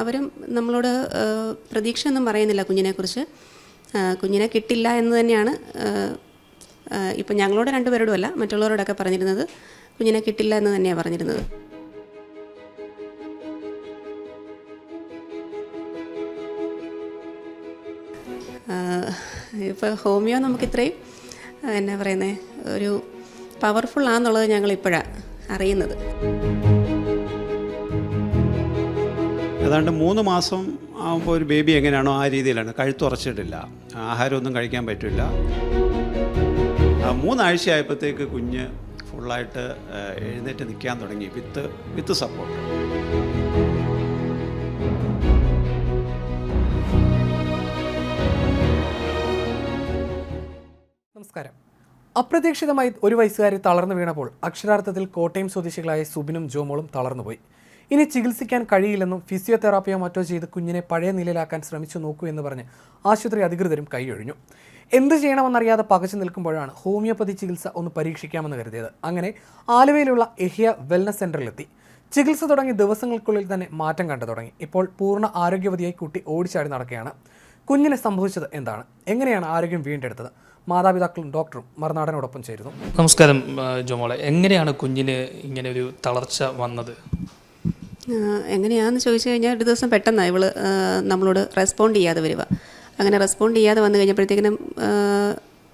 അവരും നമ്മളോട് പ്രതീക്ഷ പ്രതീക്ഷയൊന്നും പറയുന്നില്ല കുഞ്ഞിനെക്കുറിച്ച്. കുഞ്ഞിനെ കിട്ടില്ല എന്ന് തന്നെയാണ് ഇപ്പം ഞങ്ങളോട് രണ്ടുപേരോടുമല്ല മറ്റുള്ളവരോടൊക്കെ പറഞ്ഞിരുന്നത്. കുഞ്ഞിനെ കിട്ടില്ല എന്ന് തന്നെയാണ് പറഞ്ഞിരുന്നത്. ഇപ്പോൾ ഹോമിയോ നമുക്ക് ഇത്രയും എന്നാ പറയുന്നത് ഒരു പവർഫുൾ ആണെന്നുള്ളത് ഞങ്ങൾ ഇപ്പോഴാണ് അറിയുന്നത്. ഏതാണ്ട് മൂന്ന് മാസം ആകുമ്പോൾ ഒരു ബേബി എങ്ങനെയാണോ ആ രീതിയിലാണ്. കഴുത്തുറച്ചിട്ടില്ല ആഹാരമൊന്നും കഴിക്കാൻ പറ്റില്ല. മൂന്നാഴ്ച ആയപ്പോഴത്തേക്ക് കുഞ്ഞ് ഫുള്ളായിട്ട് എഴുന്നേറ്റ് നിൽക്കാൻ തുടങ്ങി. വിത്ത് വിത്ത് സപ്പോർട്ട് നമസ്കാരം. അപ്രതീക്ഷിതമായി ഒരു വയസ്സുകാരി തളർന്നു വീണപ്പോൾ അക്ഷരാർത്ഥത്തിൽ കോട്ടയം സ്വദേശികളായ സുബിനും ജോമോളും തളർന്നുപോയി. ഇനി ചികിത്സിക്കാൻ കഴിയില്ലെന്നും ഫിസിയോതെറാപ്പിയോ മറ്റോ ചെയ്ത് കുഞ്ഞിനെ പഴയ നിലയിലാക്കാൻ ശ്രമിച്ചു നോക്കൂ എന്ന് പറഞ്ഞ് ആശുപത്രി അധികൃതരും കൈയൊഴിഞ്ഞു. എന്ത് ചെയ്യണമെന്നറിയാതെ പകച്ചു നിൽക്കുമ്പോഴാണ് ഹോമിയോപ്പതി ചികിത്സ ഒന്ന് പരീക്ഷിക്കാമെന്ന് കരുതിയത്. അങ്ങനെ ആലുവയിലുള്ള എഹിയ വെൽനസ് സെന്ററിലെത്തി. ചികിത്സ തുടങ്ങി ദിവസങ്ങൾക്കുള്ളിൽ തന്നെ മാറ്റം കണ്ടു തുടങ്ങി. ഇപ്പോൾ പൂർണ ആരോഗ്യവതിയായി കുട്ടി ഓടിച്ചാടി നടക്കുകയാണ്. കുഞ്ഞിന് സംഭവിച്ചത് എന്താണ്? എങ്ങനെയാണ് ആരോഗ്യം വീണ്ടെടുത്തത്? മാതാപിതാക്കളും ഡോക്ടറും മറുനാടനോടൊപ്പം ചേരുന്നു. നമസ്കാരം ജോമോളെ എങ്ങനെയാണ് കുഞ്ഞിന് ഇങ്ങനെ ഒരു തളർച്ച വന്നത്? എങ്ങനെയാണെന്ന് ചോദിച്ചു കഴിഞ്ഞാൽ ഒരു ദിവസം പെട്ടെന്നാണ് ഇവൾ നമ്മളോട് റെസ്പോണ്ട് ചെയ്യാതെ വരിക. അങ്ങനെ റെസ്പോണ്ട് ചെയ്യാതെ വന്നു കഴിഞ്ഞപ്പോഴത്തേക്കിനും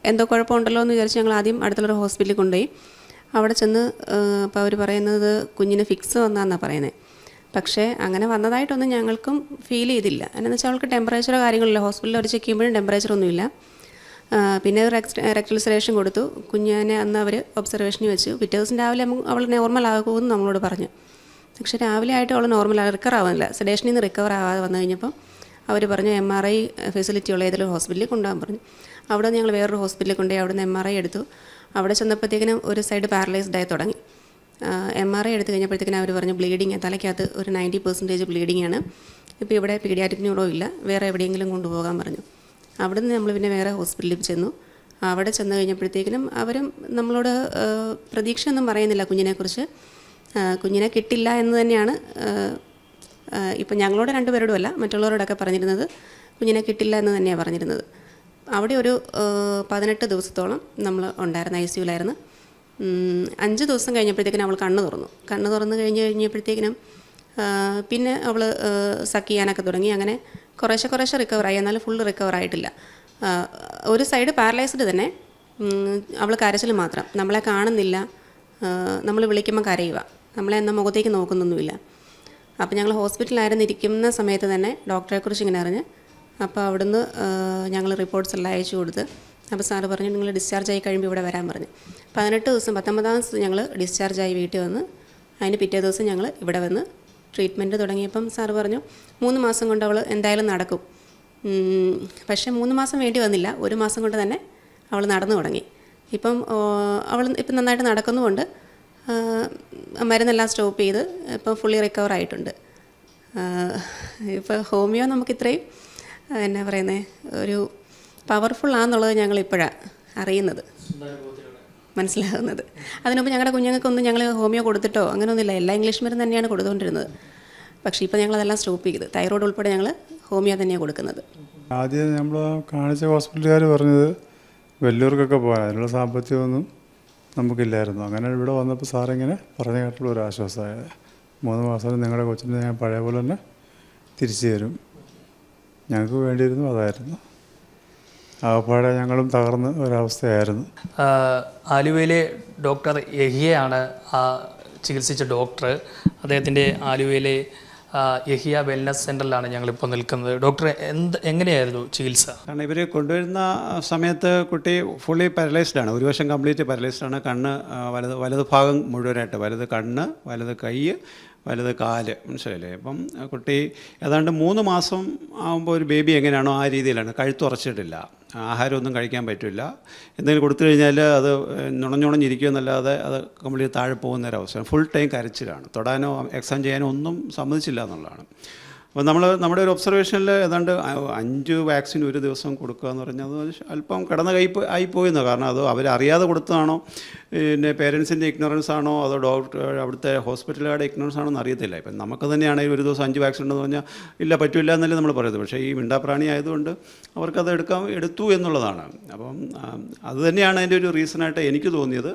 എന്തോ കുഴപ്പമുണ്ടല്ലോ എന്ന് വിചാരിച്ച് ഞങ്ങൾ ആദ്യം അടുത്തുള്ളൊരു ഹോസ്പിറ്റലിൽ കൊണ്ടുപോയി. അവിടെ ചെന്ന് അപ്പോൾ അവർ പറയുന്നത് കുഞ്ഞിന് ഫിക്സ് വന്നാന്നാണ് പറയുന്നത് പക്ഷേ അങ്ങനെ വന്നതായിട്ടൊന്നും ഞങ്ങൾക്കും ഫീൽ ചെയ്തില്ല. എന്നാന്ന് വെച്ചാൽ അവൾക്ക് ടെമ്പറേച്ചറോ കാര്യങ്ങളില്ല ഹോസ്പിറ്റലിൽ അവർ ചെക്ക് ചെയ്യുമ്പോഴും ആ, പിന്നെ റെക്ടലൈസറേഷൻ കൊടുത്തു. കുഞ്ഞിനെ അന്ന് അവർ ഒബ്സർവേഷനിൽ വെച്ചു. പിറ്റേ ദിവസം രാവിലെ അവൾ നോർമൽ ആകുമെന്ന് നമ്മളോട് പറഞ്ഞു. പക്ഷേ രാവിലെ ആയിട്ട് അവൾ നോർമൽ റിക്കവർ ആവുന്നില്ല. സെഡേഷനിൽ നിന്ന് റിക്കവർ ആവാതെ വന്നു കഴിഞ്ഞപ്പം അവർ പറഞ്ഞു എം ആർ ഐ ഫെസിലിറ്റി ഉള്ള ഏതെങ്കിലും ഹോസ്പിറ്റലിൽ കൊണ്ടുപോകാൻ പറഞ്ഞു. അവിടെ ഞങ്ങൾ വേറൊരു ഹോസ്പിറ്റലിൽ കൊണ്ടുപോയി അവിടെ നിന്ന് എം ആർ ഐ എടുത്തു. അവിടെ ചെന്നപ്പോഴത്തേക്കിനും ഒരു സൈഡ് പാരലൈസ്ഡ് ആയി തുടങ്ങി. എം ആർ ഐ എടുത്തു കഴിഞ്ഞപ്പോഴത്തേക്കിനും അവർ പറഞ്ഞു ബ്ലീഡിങ് തലയ്ക്കകത്ത് ഒരു നയന്റി പെർസെന്റേജ് ബ്ലീഡിംഗ് ആണ്. ഇപ്പോൾ ഇവിടെ പീഡിയാറ്റിക് ന്യൂറോ ഇല്ല വേറെ എവിടെയെങ്കിലും കൊണ്ടുപോകാൻ പറഞ്ഞു. അവിടെ നിന്ന് നമ്മൾ പിന്നെ വേറെ ഹോസ്പിറ്റലിൽ ചെന്നു. അവിടെ ചെന്ന് കഴിഞ്ഞപ്പോഴത്തേക്കിനും അവരും നമ്മളോട് പ്രതീക്ഷയൊന്നും പറയുന്നില്ല കുഞ്ഞിനെക്കുറിച്ച്. കുഞ്ഞിനെ കിട്ടില്ല എന്ന് തന്നെയാണ് ഇപ്പം ഞങ്ങളോട് രണ്ടുപേരോടും അല്ല മറ്റുള്ളവരോടൊക്കെ പറഞ്ഞിരുന്നത് കുഞ്ഞിനെ കിട്ടില്ല എന്ന് തന്നെയാണ് പറഞ്ഞിരുന്നത്. അവിടെ ഒരു പതിനെട്ട് ദിവസത്തോളം നമ്മൾ ഉണ്ടായിരുന്നു ഐ സിയുലായിരുന്നു അഞ്ച് ദിവസം കഴിഞ്ഞപ്പോഴത്തേക്കിനും അവൾ കണ്ണ് തുറന്നു. കണ്ണ് തുറന്ന് കഴിഞ്ഞ് കഴിഞ്ഞപ്പോഴത്തേക്കിനും പിന്നെ അവൾ സക്ക് ചെയ്യാനൊക്കെ തുടങ്ങി. അങ്ങനെ കുറേശ്ശെ കുറേശ്ശെ റിക്കവറായി എന്നാൽ ഫുൾ റിക്കവറായിട്ടില്ല ഒരു സൈഡ് പാരലൈസ്ഡ് തന്നെ. അവൾ കരച്ചിൽ മാത്രം. നമ്മളെ കാണുന്നില്ല. നമ്മൾ വിളിക്കുമ്പോൾ കരയുക. നമ്മളെ എന്നാൽ മുഖത്തേക്ക് നോക്കുന്നൊന്നുമില്ല. അപ്പോൾ ഞങ്ങൾ ഹോസ്പിറ്റലായിരുന്നു ഇരിക്കുന്ന സമയത്ത് തന്നെ ഡോക്ടറെക്കുറിച്ച് ഇങ്ങനെ അറിഞ്ഞ് അപ്പോൾ അവിടുന്ന് ഞങ്ങൾ റിപ്പോർട്ട്സ് എല്ലാം അയച്ചു കൊടുത്ത് അപ്പോൾ സാറ് പറഞ്ഞു നിങ്ങൾ ഡിസ്ചാർജ് ആയി കഴിയുമ്പോൾ ഇവിടെ വരാൻ പറഞ്ഞു. പതിനെട്ട് ദിവസം പത്തൊമ്പതാം ദിവസം ഞങ്ങൾ ഡിസ്ചാർജ് ആയി വീട്ടിൽ വന്ന് അതിന് പിറ്റേ ദിവസം ഞങ്ങൾ ഇവിടെ വന്ന് ട്രീറ്റ്മെന്റ് തുടങ്ങിയപ്പം സാറ് പറഞ്ഞു മൂന്ന് മാസം കൊണ്ട് അവൾ എന്തായാലും നടക്കും. പക്ഷേ മൂന്ന് മാസം വേണ്ടി വന്നില്ല ഒരു മാസം കൊണ്ട് തന്നെ അവൾ നടന്നു തുടങ്ങി. ഇപ്പം അവൾ ഇപ്പം നന്നായിട്ട് നടക്കുന്നുമുണ്ട് മരുന്നെല്ലാം സ്റ്റോപ്പ് ചെയ്ത് ഇപ്പം ഫുള്ളി റിക്കവർ ആയിട്ടുണ്ട്. ഇപ്പോൾ ഹോമിയോ നമുക്ക് ഇത്രയും എന്നാ പറയുന്നത് ഒരു പവർഫുൾ ആണെന്നുള്ളത് ഞങ്ങൾ ഇപ്പോഴാണ് അറിയുന്നത്. മനസ്സിലാകുന്നത്. അതിനുമ്പോൾ ഞങ്ങളുടെ കുഞ്ഞുങ്ങൾക്കൊന്നും ഞങ്ങൾ ഹോമിയോ കൊടുത്തിട്ടോ അങ്ങനെയൊന്നുമില്ല എല്ലാ ഇംഗ്ലീഷ് മരുന്ന് തന്നെയാണ് കൊടുത്തുകൊണ്ടിരുന്നത് പക്ഷേ ഇപ്പോൾ ഞങ്ങളതെല്ലാം സ്റ്റോപ്പ് ചെയ്ത് തൈറോയ്ഡ് ഉൾപ്പെടെ ഞങ്ങൾ ഹോമിയോ തന്നെയാണ് കൊടുക്കുന്നത്. ആദ്യം നമ്മൾ കാണിച്ച ഹോസ്പിറ്റലുകാർ പറഞ്ഞത് വലിയവർക്കൊക്കെ പോകാൻ അതിനുള്ള സാമ്പത്തികമൊന്നും നമുക്കില്ലായിരുന്നു. അങ്ങനെ ഇവിടെ വന്നപ്പോൾ സാറിങ്ങനെ പറഞ്ഞു കേട്ടുള്ള ഒരു ആശ്വാസമായത് മൂന്ന് മാസം നിങ്ങളുടെ കൊച്ചിനെ ഞാൻ പഴയ പോലെ തന്നെ തിരിച്ചു തരും. ഞങ്ങൾക്ക് വേണ്ടിയിരുന്നു അതായിരുന്നു. ആകപ്പാടെ ഞങ്ങളും തകർന്ന ഒരവസ്ഥയായിരുന്നു. ആലുവയിലെ ഡോക്ടർ എഹിയാണ് ചികിത്സിച്ച ഡോക്ടർ. അദ്ദേഹത്തിന്റെ ആലുവയിലെ യഹിയ വെൽനസ് സെന്ററിലാണ് ഞങ്ങളിപ്പോൾ നിൽക്കുന്നത്. ഡോക്ടർ എന്ത് എങ്ങനെയായിരുന്നു ചികിത്സ? കാരണം ഇവർ കൊണ്ടുവരുന്ന സമയത്ത് കുട്ടി ഫുള്ളി പാരലൈസ്ഡ് ആണ്. ഒരു വശം കംപ്ലീറ്റ് പാരലൈസ്ഡ് ആണ്. കണ്ണ് വലത് വലത് ഭാഗം മുഴുവനായിട്ട് വലത് കണ്ണ് വലത് കൈ വലത് കാൽ. മനസ്സിലായില്ലേ? അപ്പം കുട്ടി ഏതാണ്ട് മൂന്ന് മാസം ആകുമ്പോൾ ഒരു ബേബി എങ്ങനെയാണോ ആ രീതിയിലാണ്. കഴുത്തുറച്ചിട്ടില്ല. ആഹാരമൊന്നും കഴിക്കാൻ പറ്റില്ല. എന്തെങ്കിലും കൊടുത്തു കഴിഞ്ഞാൽ അത് നുണഞ്ഞുണഞ്ഞിരിക്കുക എന്നല്ലാതെ അത് കംപ്ലീറ്റ് താഴെ പോകുന്ന ഒരവസ്ഥ ഫുൾ ടൈം കരച്ചിലാണ്. തൊടാനോ എക്സാം ചെയ്യാനോ ഒന്നും സമ്മതിച്ചില്ല എന്നുള്ളതാണ്. അപ്പോൾ നമ്മൾ നമ്മുടെ ഒരു ഒബ്സർവേഷനിൽ ഏതാണ്ട് അഞ്ച് വാക്സിൻ ഒരു ദിവസം കൊടുക്കുക എന്ന് പറഞ്ഞാൽ അത് അല്പം കിടന്ന കൈ ആയിപ്പോയെന്നോ കാരണം അത് അവരറിയാതെ കൊടുത്തതാണോ? പിന്നെ പേരൻസിന്റെ ഇഗ്നോറൻസ് ആണോ? അതോ ഡോക്ടർ അവിടുത്തെ ഹോസ്പിറ്റലുകാരുടെ ഇഗ്നോറൻസ് ആണോ എന്ന് അറിയത്തില്ല. ഇപ്പം നമുക്ക് തന്നെയാണെങ്കിൽ ഒരു ദിവസം അഞ്ച് വാക്സിൻ ഉണ്ടെന്ന് പറഞ്ഞാൽ ഇല്ല പറ്റില്ല എന്നല്ലേ നമ്മൾ പറയുന്നത്. പക്ഷേ ഈ മിണ്ടാപ്രാണി ആയതുകൊണ്ട് അവർക്കത് എടുക്കാൻ എടുത്തു എന്നുള്ളതാണ്. അപ്പം അത് തന്നെയാണ് അതിന്റെ ഒരു റീസണായിട്ട് എനിക്ക് തോന്നിയത്.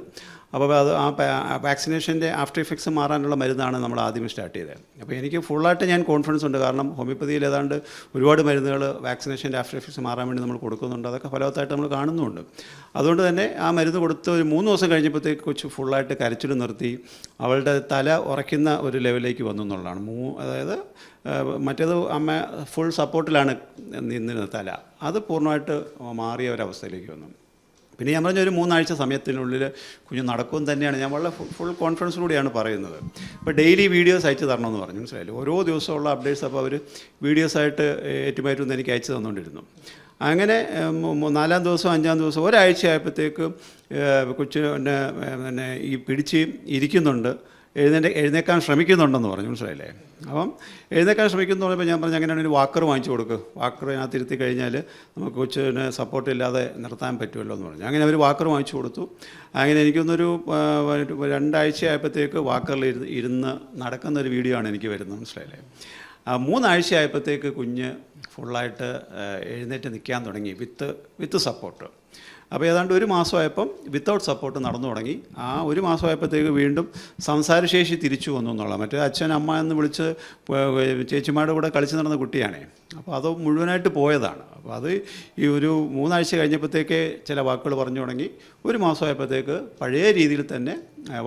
അപ്പോൾ അത് ആ വാക്സിനേഷന്റെ ആഫ്റ്റർ ഇഫക്ട്സ് മാറാനുള്ള മരുന്നാണ് നമ്മൾ ആദ്യം സ്റ്റാർട്ട് ചെയ്തത്. അപ്പോൾ എനിക്ക് ഫുള്ളായിട്ട് ഞാൻ കോൺഫിഡൻസ് ഉണ്ട്. കാരണം ഹോമിയോപ്പതിയിൽ ഏതാണ്ട് ഒരുപാട് മരുന്നുകൾ വാക്സിനേഷന്റെ ആഫ്റ്റർ ഇഫക്ട്സ് മാറാൻ വേണ്ടി നമ്മൾ കൊടുക്കുന്നുണ്ട്. അതൊക്കെ ഫലവത്തായിട്ട് നമ്മൾ കാണുന്നുണ്ട് അതുകൊണ്ട് തന്നെ ആ മരുന്ന് കൊടുത്ത് ഒരു മൂന്ന് ദിവസം കഴിഞ്ഞപ്പോഴത്തേക്ക് കൊച്ചു ഫുള്ളായിട്ട് കരച്ചിൽ നിർത്തി. അവളുടെ തല ഉറയ്ക്കുന്ന ഒരു ലെവലിലേക്ക് വന്നു എന്നുള്ളതാണ്. മൂ അതായത് മറ്റേത് അമ്മ ഫുൾ സപ്പോർട്ടിലാണ് നിന്നിരുന്ന തല. അത് പൂർണമായിട്ട് മാറിയ ഒരവസ്ഥയിലേക്ക് വന്നു. പിന്നെ ഞാൻ പറഞ്ഞ ഒരു മൂന്നാഴ്ച സമയത്തിനുള്ളിൽ കുഞ്ഞു നടക്കും തന്നെയാണ്. ഞാൻ വളരെ ഫുൾ കോൺഫിഡൻസിലൂടെയാണ് പറയുന്നത്. അപ്പോൾ ഡെയിലി വീഡിയോസ് അയച്ചു തരണമെന്ന് പറഞ്ഞു മനസ്സിലായില്ലേ? ഓരോ ദിവസമുള്ള അപ്ഡേറ്റ്സ് അപ്പോൾ അവർ വീഡിയോസായിട്ട് ഏറ്റുമായിട്ടൊന്ന് എനിക്ക് അയച്ചു തന്നുകൊണ്ടിരുന്നു അങ്ങനെ നാലാം ദിവസം അഞ്ചാം ദിവസം ഒരാഴ്ച ആയപ്പോഴത്തേക്ക് കൊച്ചിന് പിന്നെ ഈ പിടിച്ച് ഇരിക്കുന്നുണ്ട്. എഴുന്നേറ്റ് എഴുന്നേക്കാൻ ശ്രമിക്കുന്നുണ്ടെന്ന് പറഞ്ഞു മനസ്സിലായില്ലേ? അപ്പം എഴുന്നേക്കാൻ ശ്രമിക്കുന്നു പറയുമ്പോൾ ഞാൻ പറഞ്ഞു അങ്ങനെയാണെങ്കിൽ വാക്കർ വാങ്ങിച്ചു കൊടുക്കുക വാക്കർ അതിനകത്ത് ഇരുത്തി കഴിഞ്ഞാൽ നമുക്ക് കൊച്ചിനെ സപ്പോർട്ട് ഇല്ലാതെ നിർത്താൻ പറ്റുമല്ലോ എന്ന് പറഞ്ഞു. അങ്ങനെ അവർ വാക്കർ വാങ്ങിച്ചു കൊടുത്തു. അങ്ങനെ എനിക്കൊന്നൊരു രണ്ടാഴ്ച ആയപ്പോഴത്തേക്ക് വാക്കറിൽ ഇരുന്ന് ഇരുന്ന് നടക്കുന്ന ഒരു വീഡിയോ ആണ് എനിക്ക് വരുന്നത് മനസ്സിലായില്ലേ? മൂന്നാഴ്ച ആയപ്പോഴത്തേക്ക് കുഞ്ഞ് ഫുള്ളായിട്ട് എഴുന്നേറ്റ് നിൽക്കാൻ തുടങ്ങി വിത്ത് വിത്ത് സപ്പോർട്ട് അപ്പോൾ ഏതാണ്ട് ഒരു മാസമായപ്പം വിത്തൗട്ട് സപ്പോർട്ട് നടന്നു തുടങ്ങി. ആ ഒരു മാസമായപ്പോഴത്തേക്ക് വീണ്ടും സംസാരശേഷി തിരിച്ചു വന്നു എന്നുള്ള മറ്റേ അച്ഛൻ അമ്മ എന്ന് വിളിച്ച് ചേച്ചിമാരുടെ കൂടെ കളിച്ച് നടന്ന കുട്ടിയാണേ. അപ്പോൾ അത് മുഴുവനായിട്ട് പോയതാണ്. അപ്പോൾ അത് ഈ ഒരു മൂന്നാഴ്ച കഴിഞ്ഞപ്പോഴത്തേക്ക് ചില വാക്കുകൾ പറഞ്ഞു തുടങ്ങി. ഒരു മാസമായപ്പോഴത്തേക്ക് പഴയ രീതിയിൽ തന്നെ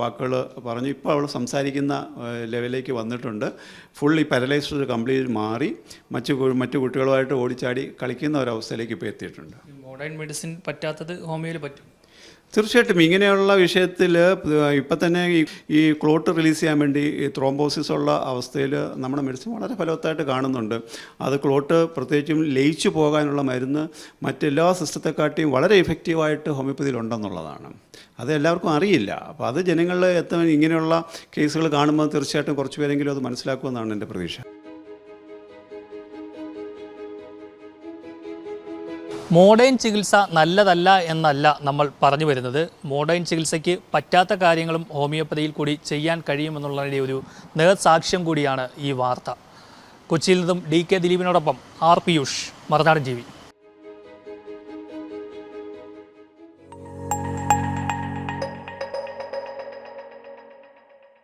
വാക്കുകൾ പറഞ്ഞു. ഇപ്പോൾ അവൾ സംസാരിക്കുന്ന ലെവലിലേക്ക് വന്നിട്ടുണ്ട്. ഫുൾ ഈ പാരലൈസ്ഡ് കംപ്ലീറ്റ് മാറി. മറ്റു മറ്റു കുട്ടികളുമായിട്ട് ഓടിച്ചാടി കളിക്കുന്ന ഒരവസ്ഥയിലേക്ക് ഇപ്പോൾ എത്തിയിട്ടുണ്ട്. മോഡേൺ മെഡിസിൻ പറ്റാത്തത് ഹോമിയോയിൽ പറ്റും. തീർച്ചയായിട്ടും ഇങ്ങനെയുള്ള വിഷയത്തിൽ ഇപ്പം തന്നെ ഈ ക്ലോട്ട് റിലീസ് ചെയ്യാൻ വേണ്ടി ഈ ത്രോംബോസിസ് ഉള്ള അവസ്ഥയിൽ നമ്മുടെ മെഡിസിൻ വളരെ ഫലവത്തായിട്ട് കാണുന്നുണ്ട്. അത് ക്ലോട്ട് പ്രത്യേകിച്ചും ലയിച്ചു പോകാനുള്ള മരുന്ന് മറ്റെല്ലാ സിസ്റ്റത്തെക്കാട്ടിയും വളരെ ഇഫക്റ്റീവായിട്ട് ഹോമിയോപ്പതിയിൽ ഉണ്ടെന്നുള്ളതാണ്. അത് എല്ലാവർക്കും അറിയില്ല. അപ്പോൾ അത് ജനങ്ങളിൽ എത്താൻ ഇങ്ങനെയുള്ള കേസുകൾ കാണുമ്പോൾ തീർച്ചയായിട്ടും കുറച്ച് പേരെങ്കിലും അത് മനസ്സിലാക്കുമെന്നാണ് എന്റെ പ്രതീക്ഷ. മോഡേൺ ചികിത്സ നല്ലതല്ല എന്നല്ല നമ്മൾ പറഞ്ഞു വരുന്നത്. മോഡേൺ ചികിത്സയ്ക്ക് പറ്റാത്ത കാര്യങ്ങളും ഹോമിയോപ്പതിയിൽ കൂടി ചെയ്യാൻ കഴിയുമെന്നുള്ളതിന്റെ ഒരു നേർസാക്ഷ്യം കൂടിയാണ് ഈ വാർത്ത. കൊച്ചിയിൽ നിന്നും ഡി കെ ദിലീപിനോടൊപ്പം ആർ പിയൂഷ് മറുനാടൻ ജീവി